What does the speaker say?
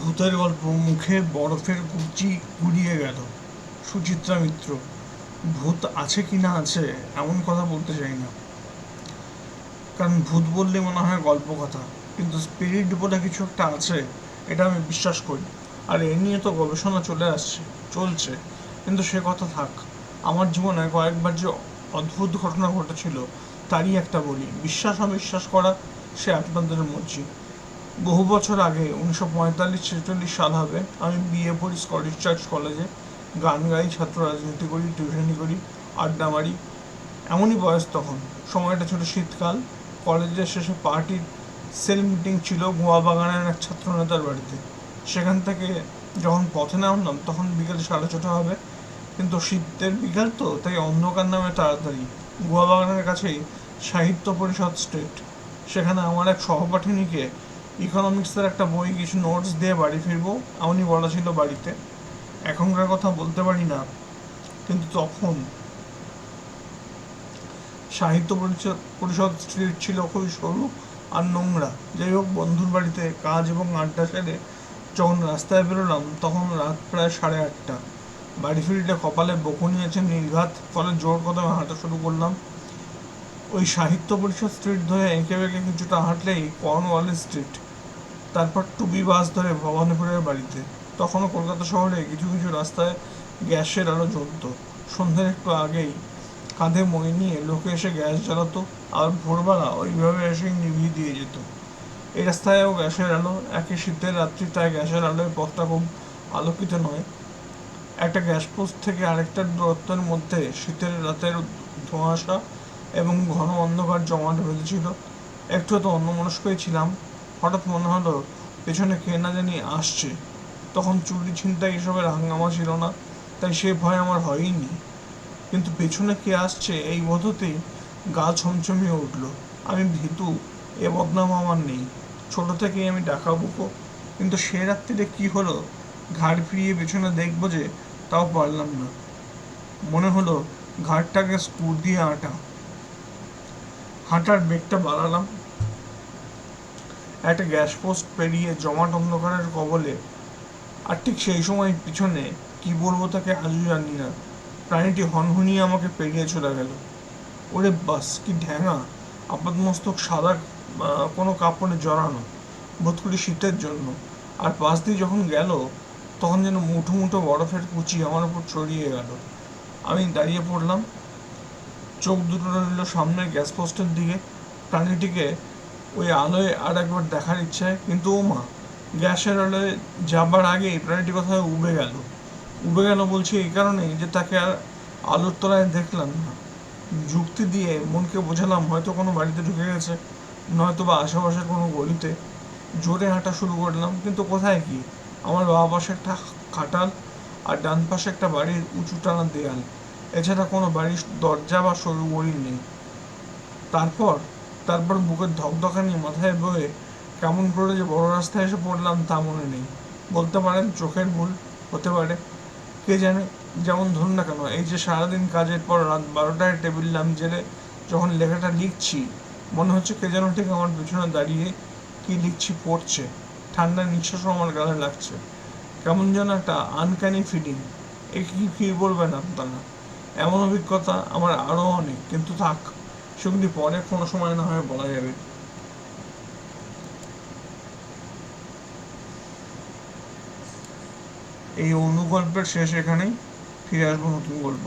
ভূতের গল্প, মুখে বরফের কুচি গুড়িয়ে গেল। সুচিত্রা মিত্র, ভূত আছে কি না আছে এমন কথা বলতে চাই না। কারণ ভূত বললে মনে হয় গল্প কথা, কিন্তু স্পিরিট বলে কিছু একটা আছে, এটা আমি বিশ্বাস করি। আর এ নিয়ে তো গবেষণা চলে আসছে, চলছে, কিন্তু সে কথা থাক। আমার জীবনে কয়েকবার যে অদ্ভুত ঘটনা ঘটেছিল, তারই একটা বলি। বিশ্বাস অবিশ্বাস করা সে আপনাদের মর্জি। বহু বছর আগে, উনিশশো পঁয়তাল্লিশ ছেচল্লিশ সাল হবে, আমি বিএ পড়ি স্কটিশ চার্চ কলেজে গান গাই, ছাত্র রাজনীতি করি, টিউশনি করি, আড্ডা মারি। এমনই বয়স তখন। সময়টা ছিল শীতকাল। কলেজের শেষে পার্টির সেল মিটিং ছিল গোয়া বাগানের এক ছাত্র নেতার বাড়িতে। সেখান থেকে যখন পথে নামলাম, তখন বিকেল সাড়ে ছটা হবে। কিন্তু শীতের বিকাল তো, তাই অন্ধকার নামে তাড়াতাড়ি। গোয়া বাগানের কাছেই সাহিত্য পরিষদ স্ট্রিট সেখানে আমার এক সহপাঠিনীকে ইকোনমিক্সের একটা বই, কিছু নোটস দিয়ে বাড়ি ফিরবো। এমনই বলা ছিল বাড়িতে। এখনকার কথা বলতে পারি না, কিন্তু তখন সাহিত্য পরিষদ পরিষদ স্ট্রিট ছিল খুবই সরু আর নোংরা। যাই হোক, বন্ধুর বাড়িতে কাজ এবং আড্ডা সেরে যখন রাস্তায় বেরোলাম, তখন রাত প্রায় সাড়ে আটটা। বাড়ি ফিরলে কপালে বকুনি আছে নির্ঘাত, ফলে জোর কদমে হাঁটা শুরু করলাম। ওই সাহিত্য পরিষদ স্ট্রিট ধরে এঁকে বেঁকে কিছুটা হাঁটলেই কর্নওয়ালি স্ট্রিট তারপর টুবি বাস ধরে ভবানীপুরের বাড়িতে। তখনও কলকাতা শহরে কিছু কিছু রাস্তায় গ্যাসের আলো জ্বলতো। সন্ধ্যের একটু আগেই কাঁধে মই নিয়ে লোকে এসে গ্যাস জ্বালাতো আর ভোরবেলা ওইভাবে এসে নিভিয়ে দিয়ে যেত। এই রাস্তায়ও গ্যাসের আলো, একই শীতের রাত্রি তাই গ্যাসের আলোয় পথটা খুব আলোকিত নয়। একটা গ্যাস পোস্ট থেকে আরেকটা দূরত্বের মধ্যে শীতের রাতের ধোঁয়াশা এবং ঘন অন্ধকার জমাট বেঁধেছিল। একটু তো অন্যমনস্কই ছিলাম। হঠাৎ মনে হলো, পেছনে কে না জানি আসছে। তখন চুরি ছিনতাই এসবের হাঙ্গামা ছিল না, তাই সে ভয় আমার হয়ইনি কিন্তু পেছনে কে আসছে এই বোধতেই গা ছমছমিয়ে উঠল। আমি ভীতু, এ বদনাম আমার নেই। ছোট থেকেই আমি ডাকা বুকো কিন্তু সে রাত্রিতে কি হলো? ঘাড় ফিরিয়ে পেছনে দেখব যে তাও পারলাম না। মনে হলো, ঘাটটাকে স্কুর দিয়ে আটা। হাঁটার বেগটা বাড়ালাম। একটা গ্যাস পোস্ট পেরিয়ে জমাট অন্ধকারের কবলে, আর ঠিক সেই সময় পিছনে কি বলব তাকে আজও জানি না। প্রাণীটি হনহনিয়ে আমাকে পেরিয়ে চলে গেল। ওরে বাস, কি ঢ্যাঙা আপাতমস্তক সাদা কোনো কাপড়ে জড়ানো বোধ করি শীতের জন্য। আর পাশ দিয়ে যখন গেল, তখন যেন মুঠো মুঠো বরফের কুচি আমার উপর ছড়িয়ে গেল। আমি দাঁড়িয়ে পড়লাম চোখ দুটো রইল সামনের গ্যাস পোস্টের দিকে। প্রাণীটিকে ওই আলোয় আর একবার দেখার ইচ্ছায় কিন্তু ও মা, গ্যাসের আলোয় যাবার আগেই প্রাণীটি কোথায় উবে গেল। উবে গেল বলছি, এই কারণেই যে তাকে আর আলোর তলায় দেখলাম না। যুক্তি দিয়ে মনকে বোঝালাম, হয়তো কোনো বাড়িতে ঢুকে গেছে, নয়তো বা আশেপাশের কোনো গলিতে। জোরে হাঁটা শুরু করলাম, কিন্তু কোথায় কি? আমার বাবা পাশে একটা খাটাল আর ডান পাশে একটা বাড়ির উঁচু টানা দেয়াল। এছাড়া কোনো বাড়ির দরজা বা সরু গড়ি নেই। তারপর তারপর বুকের ধকধকানি মাথায় বয়ে কেমন করে যে বড় রাস্তায় এসে পড়লাম তা মনে নেই। বলতে পারেন চোখের ভুল, হতে পারে। কে জানে, যেমন ধরুন না কেন, এই যে সারাদিন কাজের পর রাত বারোটায় টেবিল ল্যাম্প জেলে যখন লেখাটা লিখছি, মনে হচ্ছে কে যেন ঠিক আমার পিছনে দাঁড়িয়ে কি লিখছি পড়ছে। ঠান্ডা নিঃশ্বাসও আমার গালে লাগছে। কেমন যেন একটা আনক্যানি ফিলিং এ কি কি বলবেন আপনারা? এমন অভিজ্ঞতা আমার আরও অনেক, কিন্তু থাক, সেগুলি পরে কোনো সময় না হয় বলা যাবে এই অনুগল্পের শেষ এখানেই, ফিরে আসব নতুন গল্প।